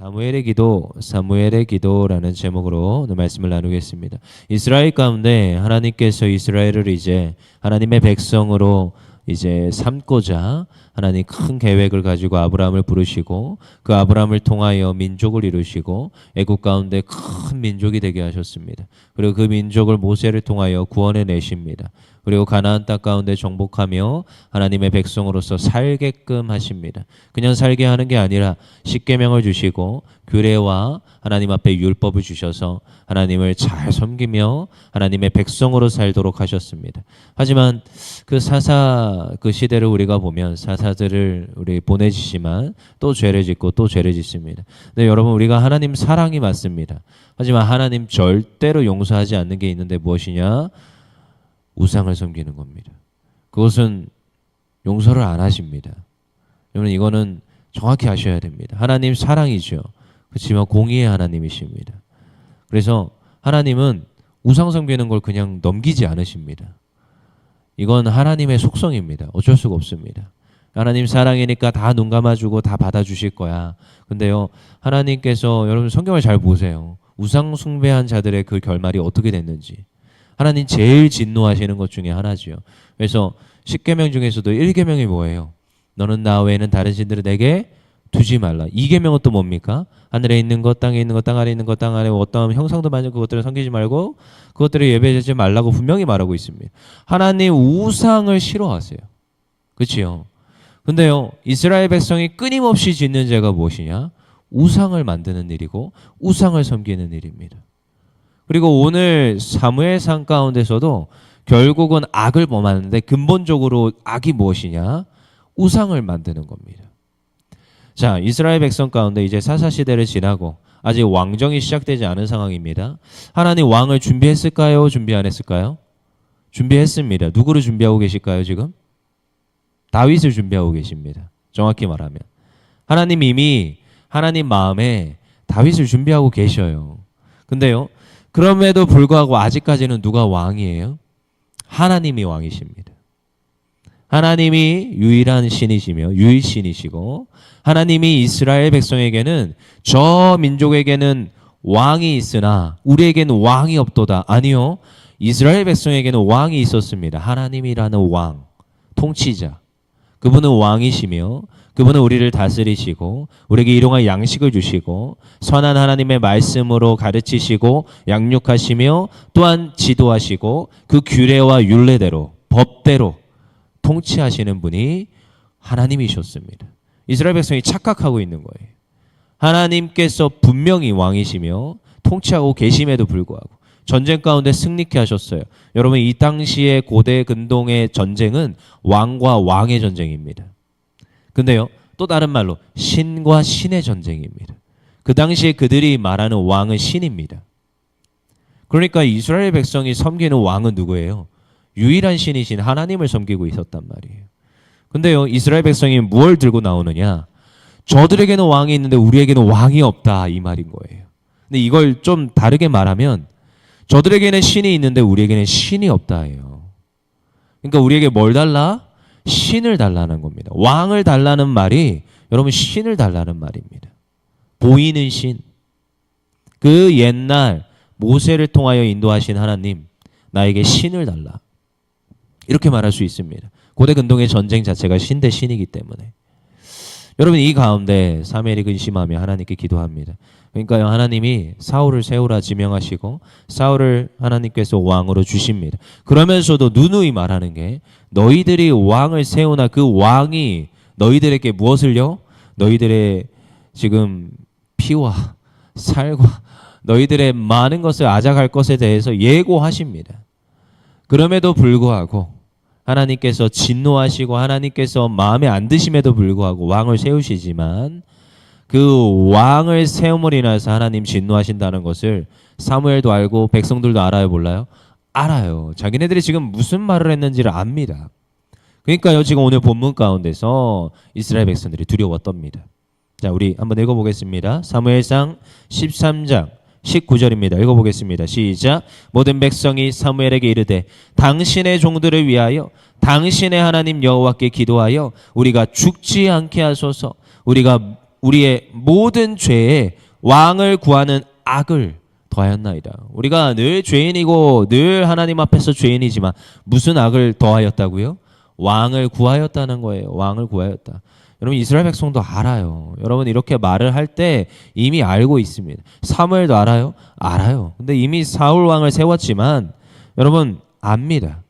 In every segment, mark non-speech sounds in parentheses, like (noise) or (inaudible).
사무엘의 기도, 사무엘의 기도라는 제목으로 오늘 말씀을 나누겠습니다. 이스라엘 가운데 하나님께서 이스라엘을 이제 하나님의 백성으로 이제 삼고자 하나님 큰 계획을 가지고 아브라함을 부르시고 그 아브라함을 통하여 민족을 이루시고 애국 가운데 큰 민족이 되게 하셨습니다. 그리고 그 민족을 모세를 통하여 구원해 내십니다. 그리고 가나안 땅 가운데 정복하며 하나님의 백성으로서 살게끔 하십니다. 그냥 살게 하는 게 아니라 십계명을 주시고 규례와 하나님 앞에 율법을 주셔서 하나님을 잘 섬기며 하나님의 백성으로 살도록 하셨습니다. 하지만 그 사사 그 시대를 우리가 보면 사사들을 우리 보내주시지만 또 죄를 짓고 또 죄를 짓습니다. 근데 여러분 우리가 하나님 사랑이 맞습니다. 하지만 하나님 절대로 용서하지 않는 게 있는데 무엇이냐? 우상을 섬기는 겁니다. 그것은 용서를 안 하십니다. 여러분 이거는 정확히 아셔야 됩니다. 하나님 사랑이죠. 그렇지만 공의의 하나님이십니다. 그래서 하나님은 우상 섬기는 걸 그냥 넘기지 않으십니다. 이건 하나님의 속성입니다. 어쩔 수가 없습니다. 하나님 사랑이니까 다 눈 감아주고 다 받아주실 거야. 근데요, 하나님께서 여러분 성경을 잘 보세요. 우상 숭배한 자들의 그 결말이 어떻게 됐는지. 하나님 제일 진노하시는 것 중에 하나지요. 그래서 10계명 중에서도 1계명이 뭐예요? 너는 나 외에는 다른 신들을 내게 두지 말라. 2계명은 또 뭡니까? 하늘에 있는 것, 땅에 있는 것, 땅 아래 있는 것, 땅 아래 어떤 형상도 만든 그것들을 섬기지 말고 그것들을 예배하지 말라고 분명히 말하고 있습니다. 하나님 우상을 싫어하세요. 그렇지요? 근데요. 이스라엘 백성이 끊임없이 짓는 죄가 무엇이냐? 우상을 만드는 일이고 우상을 섬기는 일입니다. 그리고 오늘 사무엘상 가운데서도 결국은 악을 범하는데 근본적으로 악이 무엇이냐? 우상을 만드는 겁니다. 자, 이스라엘 백성 가운데 이제 사사 시대를 지나고 아직 왕정이 시작되지 않은 상황입니다. 하나님 왕을 준비했을까요? 준비 안 했을까요? 준비했습니다. 누구를 준비하고 계실까요, 지금? 다윗을 준비하고 계십니다. 정확히 말하면. 하나님 이미 하나님 마음에 다윗을 준비하고 계셔요. 근데요, 그럼에도 불구하고 아직까지는 누가 왕이에요? 하나님이 왕이십니다. 하나님이 유일한 신이시며 유일신이시고 하나님이 이스라엘 백성에게는 저 민족에게는 왕이 있으나 우리에게는 왕이 없도다. 아니요. 이스라엘 백성에게는 왕이 있었습니다. 하나님이라는 왕, 통치자. 그분은 왕이시며 그분은 우리를 다스리시고 우리에게 일용할 양식을 주시고 선한 하나님의 말씀으로 가르치시고 양육하시며 또한 지도하시고 그 규례와 율례대로 법대로 통치하시는 분이 하나님이셨습니다. 이스라엘 백성이 착각하고 있는 거예요. 하나님께서 분명히 왕이시며 통치하고 계심에도 불구하고 전쟁 가운데 승리케 하셨어요. 여러분 이 당시의 고대 근동의 전쟁은 왕과 왕의 전쟁입니다. 근데요, 또 다른 말로 신과 신의 전쟁입니다. 그 당시에 그들이 말하는 왕은 신입니다. 그러니까 이스라엘 백성이 섬기는 왕은 누구예요? 유일한 신이신 하나님을 섬기고 있었단 말이에요. 근데요, 이스라엘 백성이 무엇을 들고 나오느냐? 저들에게는 왕이 있는데 우리에게는 왕이 없다 이 말인 거예요. 근데 이걸 좀 다르게 말하면 저들에게는 신이 있는데 우리에게는 신이 없다예요. 그러니까 우리에게 뭘 달라? 신을 달라는 겁니다. 왕을 달라는 말이 여러분 신을 달라는 말입니다. 보이는 신. 그 옛날 모세를 통하여 인도하신 하나님, 나에게 신을 달라. 이렇게 말할 수 있습니다. 고대 근동의 전쟁 자체가 신 대 신이기 때문에. 여러분 이 가운데 사무엘이 근심하며 하나님께 기도합니다. 그러니까요 하나님이 사울을 세우라 지명하시고 사울을 하나님께서 왕으로 주십니다. 그러면서도 누누이 말하는 게 너희들이 왕을 세우나 그 왕이 너희들에게 무엇을요? 너희들의 지금 피와 살과 너희들의 많은 것을 앗아갈 것에 대해서 예고하십니다. 그럼에도 불구하고 하나님께서 진노하시고 하나님께서 마음에 안 드심에도 불구하고 왕을 세우시지만 그 왕을 세움으로 인해서 하나님 진노하신다는 것을 사무엘도 알고 백성들도 알아요 몰라요? 알아요. 자기네들이 지금 무슨 말을 했는지를 압니다. 그러니까요 지금 오늘 본문 가운데서 이스라엘 백성들이 두려웠답니다. 자 우리 한번 읽어보겠습니다. 사무엘상 13장 19절입니다. 읽어보겠습니다. 시작. 모든 백성이 사무엘에게 이르되 당신의 종들을 위하여 당신의 하나님 여호와께 기도하여 우리가 죽지 않게 하소서. 우리가 우리의 모든 죄에 왕을 구하는 악을 더하였나이다. 우리가 늘 죄인이고 늘 하나님 앞에서 죄인이지만 무슨 악을 더하였다고요? 왕을 구하였다는 거예요. 왕을 구하였다. 여러분 이스라엘 백성도 알아요. 여러분 이렇게 말을 할 때 이미 알고 있습니다. 사무엘도 알아요? 알아요. 근데 이미 사울 왕을 세웠지만 여러분 압니다.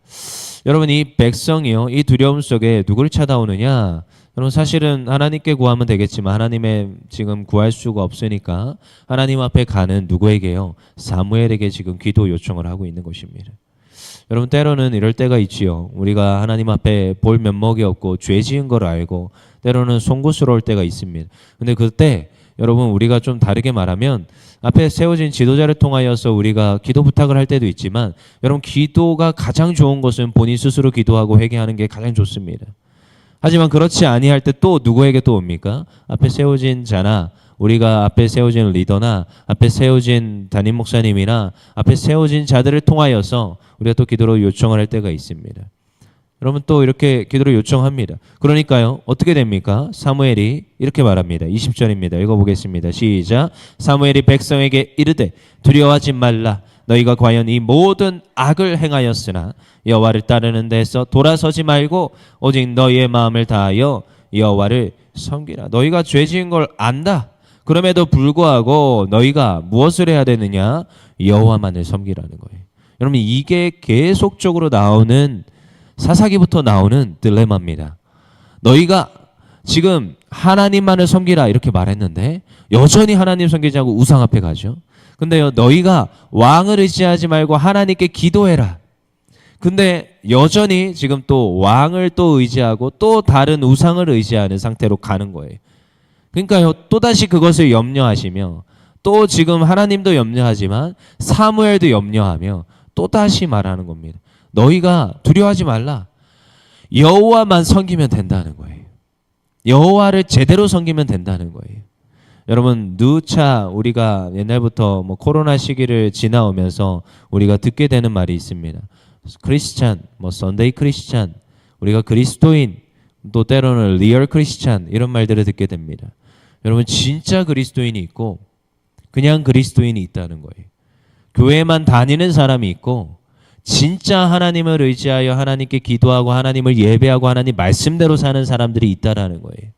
여러분 이 백성이요. 이 두려움 속에 누구를 찾아오느냐? 여러분 사실은 하나님께 구하면 되겠지만 하나님의 지금 구할 수가 없으니까 하나님 앞에 가는 누구에게요? 사무엘에게 지금 기도 요청을 하고 있는 것입니다. 여러분 때로는 이럴 때가 있지요. 우리가 하나님 앞에 볼 면목이 없고 죄 지은 걸 알고 때로는 송구스러울 때가 있습니다. 근데 그때 여러분 우리가 좀 다르게 말하면 앞에 세워진 지도자를 통하여서 우리가 기도 부탁을 할 때도 있지만 여러분 기도가 가장 좋은 것은 본인 스스로 기도하고 회개하는 게 가장 좋습니다. 하지만 그렇지 아니할 때 또 누구에게 또 옵니까? 앞에 세워진 자나 우리가 앞에 세워진 리더나 앞에 세워진 담임 목사님이나 앞에 세워진 자들을 통하여서 우리가 또 기도로 요청을 할 때가 있습니다. 여러분 또 이렇게 기도를 요청합니다. 그러니까요. 어떻게 됩니까? 사무엘이 이렇게 말합니다. 20절입니다. 읽어보겠습니다. 시작. 사무엘이 백성에게 이르되 두려워하지 말라. 너희가 과연 이 모든 악을 행하였으나 여호와를 따르는 데서 돌아서지 말고 오직 너희의 마음을 다하여 여호와를 섬기라. 너희가 죄 지은 걸 안다. 그럼에도 불구하고 너희가 무엇을 해야 되느냐? 여호와만을 섬기라는 거예요. 여러분 이게 계속적으로 나오는 사사기부터 나오는 딜레마입니다. 너희가 지금 하나님만을 섬기라 이렇게 말했는데 여전히 하나님 섬기지 않고 우상 앞에 가죠. 근데요 너희가 왕을 의지하지 말고 하나님께 기도해라. 근데 여전히 지금 또 왕을 또 의지하고 또 다른 우상을 의지하는 상태로 가는 거예요. 그러니까요 또다시 그것을 염려하시며 또 지금 하나님도 염려하지만 사무엘도 염려하며 또다시 말하는 겁니다. 너희가 두려워하지 말라. 여호와만 섬기면 된다는 거예요. 여호와를 제대로 섬기면 된다는 거예요. 여러분 누차 우리가 옛날부터 뭐 코로나 시기를 지나오면서 우리가 듣게 되는 말이 있습니다. 크리스찬, 뭐 선데이 크리스찬, 우리가 그리스도인, 또 때로는 리얼 크리스찬 이런 말들을 듣게 됩니다. 여러분 진짜 그리스도인이 있고 그냥 그리스도인이 있다는 거예요. 교회만 다니는 사람이 있고 진짜 하나님을 의지하여 하나님께 기도하고 하나님을 예배하고 하나님 말씀대로 사는 사람들이 있다라는 거예요.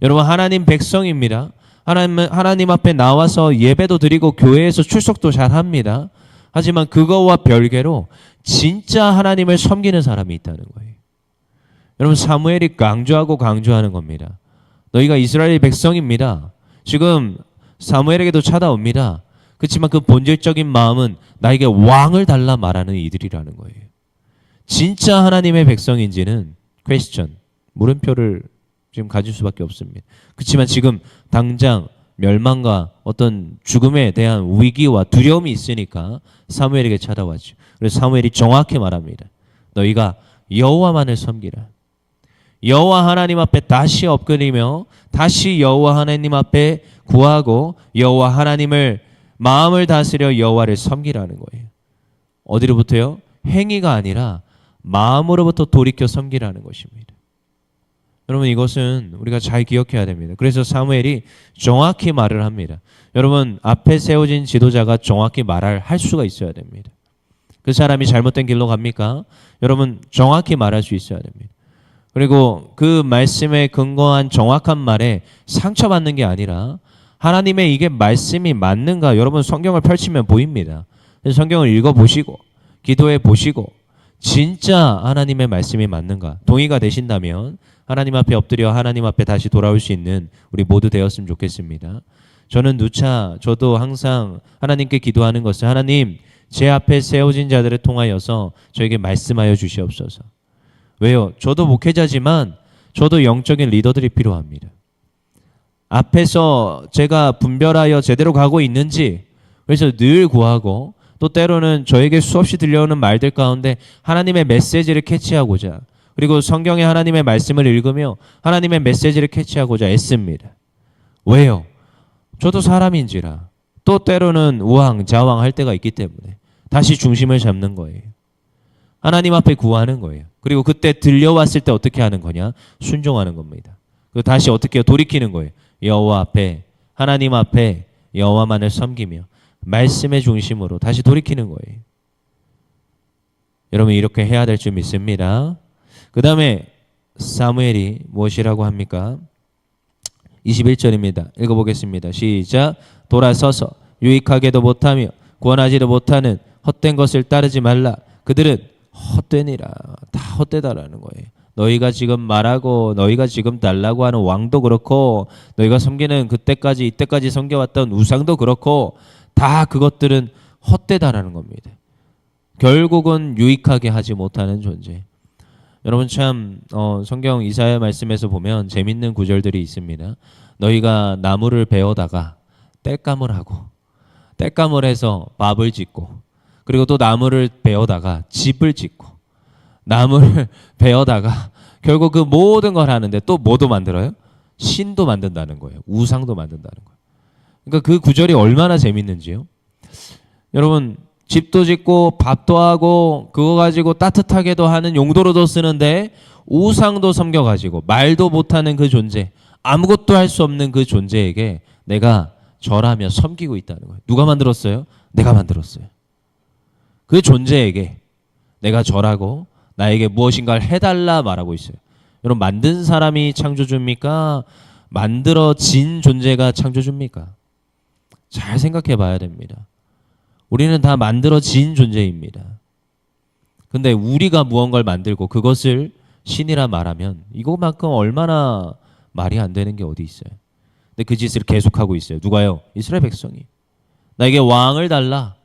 여러분 하나님 백성입니다. 하나님 하나님 앞에 나와서 예배도 드리고 교회에서 출석도 잘 합니다. 하지만 그거와 별개로 진짜 하나님을 섬기는 사람이 있다는 거예요. 여러분 사무엘이 강조하고 강조하는 겁니다. 너희가 이스라엘 백성입니다. 지금 사무엘에게도 찾아옵니다. 그렇지만 그 본질적인 마음은 나에게 왕을 달라 말하는 이들이라는 거예요. 진짜 하나님의 백성인지는 퀘스천 물음표를 지금 가질 수밖에 없습니다. 그렇지만 지금 당장 멸망과 어떤 죽음에 대한 위기와 두려움이 있으니까 사무엘에게 찾아왔죠. 그래서 사무엘이 정확히 말합니다. 너희가 여호와만을 섬기라. 여호와 하나님 앞에 다시 엎드리며 다시 여호와 하나님 앞에 구하고 여호와 하나님을 마음을 다스려 여호와를 섬기라는 거예요. 어디로부터요? 행위가 아니라 마음으로부터 돌이켜 섬기라는 것입니다. 여러분 이것은 우리가 잘 기억해야 됩니다. 그래서 사무엘이 정확히 말을 합니다. 여러분 앞에 세워진 지도자가 정확히 말을 할 수가 있어야 됩니다. 그 사람이 잘못된 길로 갑니까? 여러분 정확히 말할 수 있어야 됩니다. 그리고 그 말씀에 근거한 정확한 말에 상처받는 게 아니라 하나님의 이게 말씀이 맞는가 여러분 성경을 펼치면 보입니다. 성경을 읽어 보시고 기도해 보시고 진짜 하나님의 말씀이 맞는가 동의가 되신다면 하나님 앞에 엎드려 하나님 앞에 다시 돌아올 수 있는 우리 모두 되었으면 좋겠습니다. 저는 누차 저도 항상 하나님께 기도하는 것은 하나님 제 앞에 세워진 자들을 통하여서 저에게 말씀하여 주시옵소서. 왜요? 저도 목회자지만 저도 영적인 리더들이 필요합니다. 앞에서 제가 분별하여 제대로 가고 있는지 그래서 늘 구하고 또 때로는 저에게 수없이 들려오는 말들 가운데 하나님의 메시지를 캐치하고자 그리고 성경의 하나님의 말씀을 읽으며 하나님의 메시지를 캐치하고자 애씁니다. 왜요? 저도 사람인지라 또 때로는 우왕 좌왕 할 때가 있기 때문에 다시 중심을 잡는 거예요. 하나님 앞에 구하는 거예요. 그리고 그때 들려왔을 때 어떻게 하는 거냐? 순종하는 겁니다. 그 다시 어떻게 돌이키는 거예요. 여호와 앞에 하나님 앞에 여호와만을 섬기며 말씀의 중심으로 다시 돌이키는 거예요. 여러분 이렇게 해야 될 줄 믿습니다. 그 다음에 사무엘이 무엇이라고 합니까? 21절입니다. 읽어보겠습니다. 시작. 돌아서서 유익하게도 못하며 구원하지도 못하는 헛된 것을 따르지 말라. 그들은 헛되니라. 다 헛되다라는 거예요. 너희가 지금 말하고 너희가 지금 달라고 하는 왕도 그렇고 너희가 섬기는 그때까지 이때까지 섬겨왔던 우상도 그렇고 다 그것들은 헛되다라는 겁니다. 결국은 유익하게 하지 못하는 존재. 여러분 참 어, 성경 이사야 말씀에서 보면 재밌는 구절들이 있습니다. 너희가 나무를 베어다가 땔감을 하고 땔감을 해서 밥을 짓고 그리고 또 나무를 베어다가 집을 짓고 나무를 (laughs) 베어다가 결국 그 모든 걸 하는데 또 뭐도 만들어요? 신도 만든다는 거예요. 우상도 만든다는 거예요. 그러니까 그 구절이 얼마나 재밌는지요. 여러분 집도 짓고 밥도 하고 그거 가지고 따뜻하게도 하는 용도로도 쓰는데 우상도 섬겨 가지고 말도 못하는 그 존재 아무것도 할 수 없는 그 존재에게 내가 절하며 섬기고 있다는 거예요. 누가 만들었어요? 내가 만들었어요. 그 존재에게 내가 절하고 나에게 무엇인가를 해달라 말하고 있어요. 여러분 만든 사람이 창조주입니까? 만들어진 존재가 창조주입니까? 잘 생각해 봐야 됩니다. 우리는 다 만들어진 존재입니다. 근데 우리가 무언가를 만들고 그것을 신이라 말하면 이거만큼 얼마나 말이 안 되는 게 어디 있어요. 근데 그 짓을 계속하고 있어요. 누가요? 이스라엘 백성이. 나에게 왕을 달라.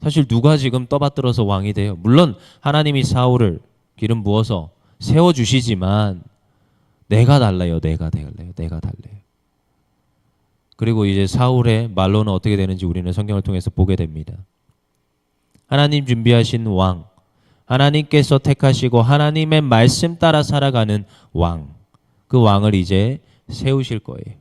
사실 누가 지금 떠받들어서 왕이 돼요? 물론 하나님이 사울을 기름 부어서 세워 주시지만 내가 달라요. 내가 달래요. 내가 달래요. 그리고 이제 사울의 말로는 어떻게 되는지 우리는 성경을 통해서 보게 됩니다. 하나님 준비하신 왕, 하나님께서 택하시고 하나님의 말씀 따라 살아가는 왕, 그 왕을 이제 세우실 거예요.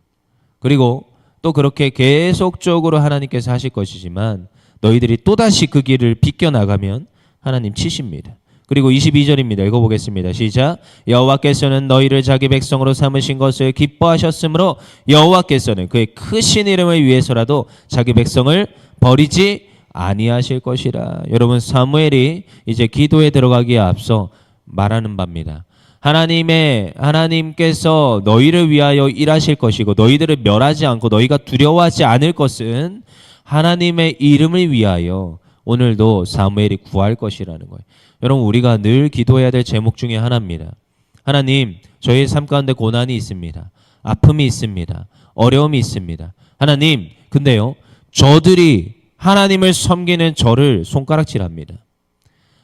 그리고 또 그렇게 계속적으로 하나님께서 하실 것이지만 너희들이 또다시 그 길을 비껴나가면 하나님 치십니다. 그리고 22절입니다. 읽어보겠습니다. 시작. 여호와께서는 너희를 자기 백성으로 삼으신 것을 기뻐하셨으므로 여호와께서는 그의 크신 이름을 위해서라도 자기 백성을 버리지 아니하실 것이라. 여러분 사무엘이 이제 기도에 들어가기에 앞서 말하는 바입니다. 하나님의 하나님께서 너희를 위하여 일하실 것이고 너희들을 멸하지 않고 너희가 두려워하지 않을 것은 하나님의 이름을 위하여 오늘도 사무엘이 구할 것이라는 거예요. 여러분 우리가 늘 기도해야 될 제목 중에 하나입니다. 하나님, 저희 삶 가운데 고난이 있습니다. 아픔이 있습니다. 어려움이 있습니다. 하나님, 근데요. 저들이 하나님을 섬기는 저를 손가락질합니다.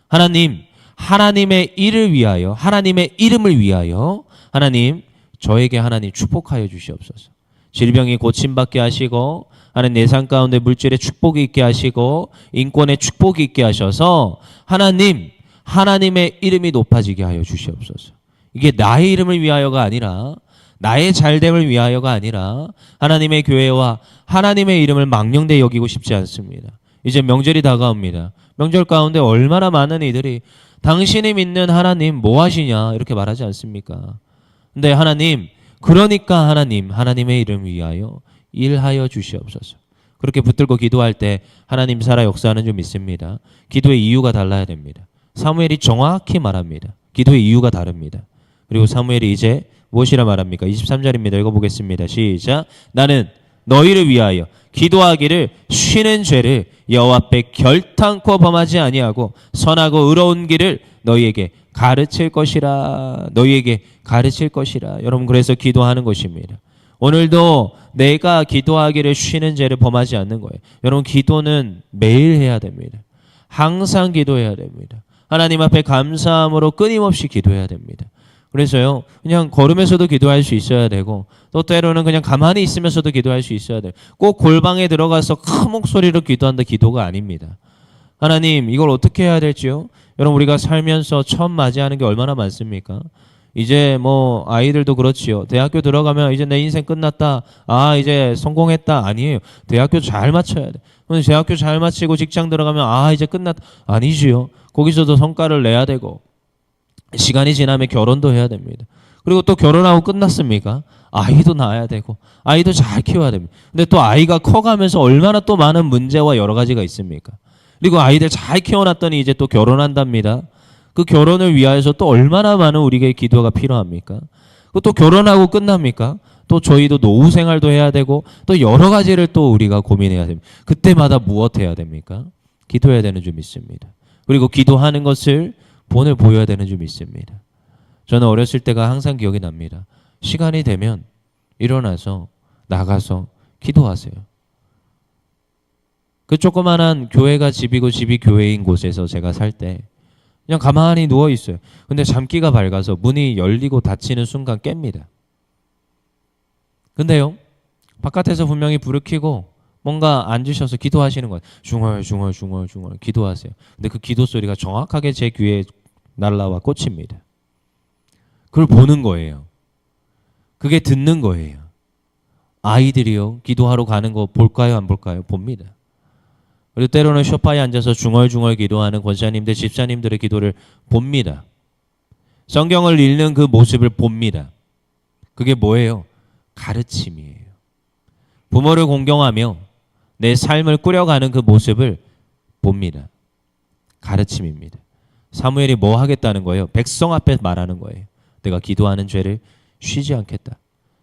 하나님, 하나님의 일을 위하여, 하나님의 이름을 위하여 하나님 저에게 하나님 축복하여 주시옵소서. 질병이 고침받게 하시고 하나님 내상 가운데 물질의 축복이 있게 하시고 인권의 축복이 있게 하셔서 하나님 하나님의 이름이 높아지게 하여 주시옵소서. 이게 나의 이름을 위하여가 아니라 나의 잘됨을 위하여가 아니라 하나님의 교회와 하나님의 이름을 망령되 여기고 싶지 않습니다. 이제 명절이 다가옵니다. 명절 가운데 얼마나 많은 이들이 당신이 믿는 하나님 뭐 하시냐 이렇게 말하지 않습니까? 근데 하나님 그러니까 하나님 하나님의 이름 위하여 일하여 주시옵소서. 그렇게 붙들고 기도할 때 하나님 살아 역사하는 줄 믿습니다. 기도의 이유가 달라야 됩니다. 사무엘이 정확히 말합니다. 기도의 이유가 다릅니다. 그리고 사무엘이 이제 무엇이라 말합니까? 23절입니다. 읽어보겠습니다. 시작. 나는 너희를 위하여 기도하기를 쉬는 죄를 여호와 앞에 결탄코 범하지 아니하고 선하고 의로운 길을 너희에게 가르칠 것이라 너희에게 가르칠 것이라 여러분 그래서 기도하는 것입니다. 오늘도 내가 기도하기를 쉬는 죄를 범하지 않는 거예요. 여러분 기도는 매일 해야 됩니다. 항상 기도해야 됩니다. 하나님 앞에 감사함으로 끊임없이 기도해야 됩니다. 그래서요, 그냥 걸으면서도 기도할 수 있어야 되고, 또 때로는 그냥 가만히 있으면서도 기도할 수 있어야 돼요. 꼭 골방에 들어가서 큰 목소리로 기도한다 기도가 아닙니다. 하나님, 이걸 어떻게 해야 될지요? 여러분, 우리가 살면서 처음 맞이하는 게 얼마나 많습니까? 이제 뭐 아이들도 그렇지요. 대학교 들어가면 이제 내 인생 끝났다. 아, 이제 성공했다. 아니에요. 대학교 잘 마쳐야 돼. 그럼 대학교 잘 마치고 직장 들어가면 아, 이제 끝났다. 아니지요. 거기서도 성과를 내야 되고 시간이 지나면 결혼도 해야 됩니다. 그리고 또 결혼하고 끝났습니까? 아이도 낳아야 되고 아이도 잘 키워야 됩니다. 근데 또 아이가 커가면서 얼마나 또 많은 문제와 여러 가지가 있습니까? 그리고 아이들 잘 키워놨더니 이제 또 결혼한답니다. 그 결혼을 위하여서 또 얼마나 많은 우리에게 기도가 필요합니까? 그또 결혼하고 끝납니까? 또 저희도 노후 생활도 해야 되고 또 여러 가지를 또 우리가 고민해야 됩니다. 그때마다 무엇 해야 됩니까? 기도해야 되는 줄 믿습니다. 그리고 기도하는 것을 본을 보여야 되는 줄 믿습니다. 저는 어렸을 때가 항상 기억이 납니다. 시간이 되면 일어나서 나가서 기도하세요. 그 조그만한 교회가 집이고 집이 교회인 곳에서 제가 살 때 그냥 가만히 누워 있어요. 근데 잠기가 밝아서 문이 열리고 닫히는 순간 깹니다. 근데요, 바깥에서 분명히 불을 켜고 뭔가 앉으셔서 기도하시는 거예요. 중얼 중얼 중얼 중얼 기도하세요. 근데 그 기도 소리가 정확하게 제 귀에 날라와 꽂힙니다. 그걸 보는 거예요. 그게 듣는 거예요. 아이들이요, 기도하러 가는 거 볼까요, 안 볼까요? 봅니다. 그리고 때로는 소파에 앉아서 중얼중얼 기도하는 권사님들, 집사님들의 기도를 봅니다. 성경을 읽는 그 모습을 봅니다. 그게 뭐예요? 가르침이에요. 부모를 공경하며 내 삶을 꾸려가는 그 모습을 봅니다. 가르침입니다. 사무엘이 뭐 하겠다는 거예요? 백성 앞에 말하는 거예요. 내가 기도하는 죄를 쉬지 않겠다.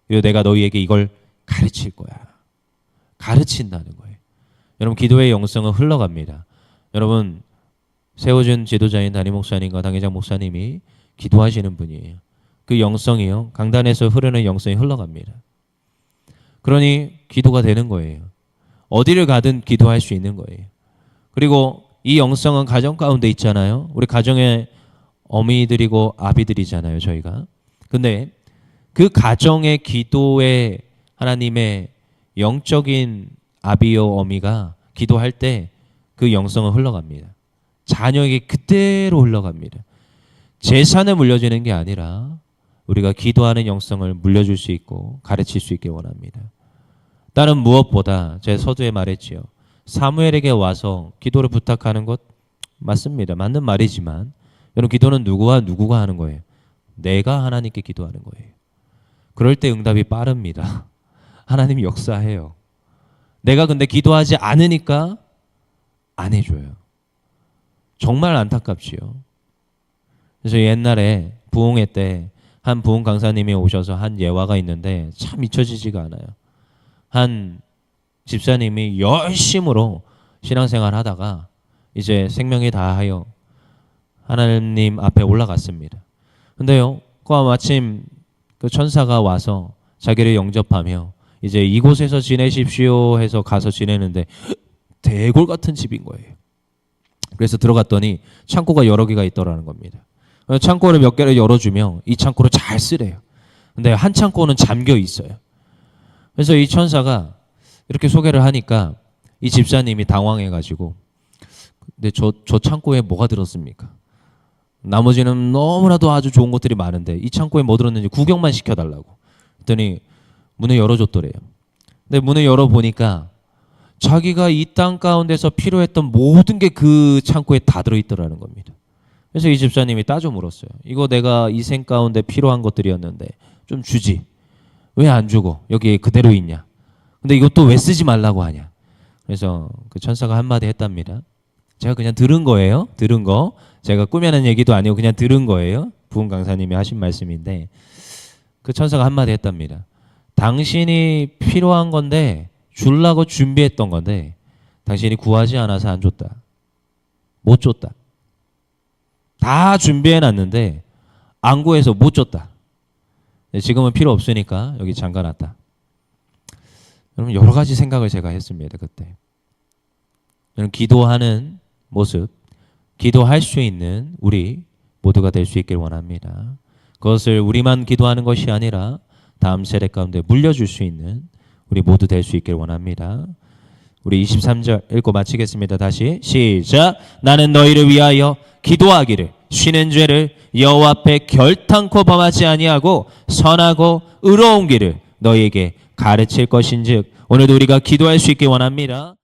그리고 내가 너희에게 이걸 가르칠 거야. 가르친다는 거예요. 여러분 기도의 영성은 흘러갑니다. 여러분 세워준 지도자인 담임 목사님과 당회장 목사님이 기도하시는 분이에요. 그 영성이요 강단에서 흐르는 영성이 흘러갑니다. 그러니 기도가 되는 거예요. 어디를 가든 기도할 수 있는 거예요. 그리고 이 영성은 가정 가운데 있잖아요. 우리 가정의 어미들이고 아비들이잖아요, 저희가. 근데 그 가정의 기도에 하나님의 영적인 아비요 어미가 기도할 때 그 영성은 흘러갑니다. 자녀에게 그대로 흘러갑니다. 재산을 물려주는 게 아니라 우리가 기도하는 영성을 물려줄 수 있고 가르칠 수 있게 원합니다. 다른 무엇보다 제 서두에 말했지요. 사무엘에게 와서 기도를 부탁하는 것 맞습니다. 맞는 말이지만 여러분 기도는 누구와 누구가 하는 거예요? 내가 하나님께 기도하는 거예요. 그럴 때 응답이 빠릅니다. (laughs) 하나님이 역사해요. 내가 근데 기도하지 않으니까 안 해줘요. 정말 안타깝지요. 그래서 옛날에 부흥회 때 한 부흥 강사님이 오셔서 한 예화가 있는데 참 잊혀지지가 않아요. 한 집사님이 열심으로 신앙생활 하다가 이제 생명이 다하여 하나님 앞에 올라갔습니다. 근데요, 그 마침 그 천사가 와서 자기를 영접하며 이제 이곳에서 지내십시오 해서 가서 지내는데 대골 같은 집인 거예요. 그래서 들어갔더니 창고가 여러 개가 있더라는 겁니다. 창고를 몇 개를 열어주며 이 창고를 잘 쓰래요. 근데 한 창고는 잠겨 있어요. 그래서 이 천사가 이렇게 소개를 하니까 이 집사님이 당황해가지고 근데 저, 저 창고에 뭐가 들었습니까? 나머지는 너무나도 아주 좋은 것들이 많은데 이 창고에 뭐 들었는지 구경만 시켜달라고 그랬더니 문을 열어줬더래요. 근데 문을 열어보니까 자기가 이 땅 가운데서 필요했던 모든 게 그 창고에 다 들어있더라는 겁니다. 그래서 이 집사님이 따져 물었어요. 이거 내가 이생 가운데 필요한 것들이었는데 좀 주지. 왜 안 주고 여기에 그대로 있냐? 근데 이것도 왜 쓰지 말라고 하냐? 그래서 그 천사가 한마디 했답니다. 제가 그냥 들은 거예요. 들은 거. 제가 꾸며낸 얘기도 아니고 그냥 들은 거예요. 부흥 강사님이 하신 말씀인데 그 천사가 한마디 했답니다. 당신이 필요한 건데 줄라고 준비했던 건데 당신이 구하지 않아서 안 줬다. 못 줬다. 다 준비해 놨는데 안 구해서 못 줬다. 네, 지금은 필요 없으니까 여기 잠가 놨다. 여러분 여러 가지 생각을 제가 했습니다. 그때. 여러분 기도하는 모습, 기도할 수 있는 우리 모두가 될 수 있길 원합니다. 그것을 우리만 기도하는 것이 아니라 다음 세대 가운데 물려줄 수 있는 우리 모두 될 수 있길 원합니다. 우리 23절 읽고 마치겠습니다. 다시 시작. 나는 너희를 위하여 기도하기를 쉬는 죄를 여호와 앞에 결탄코 범하지 아니하고 선하고 의로운 길을 너희에게 가르칠 것인즉 오늘도 우리가 기도할 수 있기 원합니다.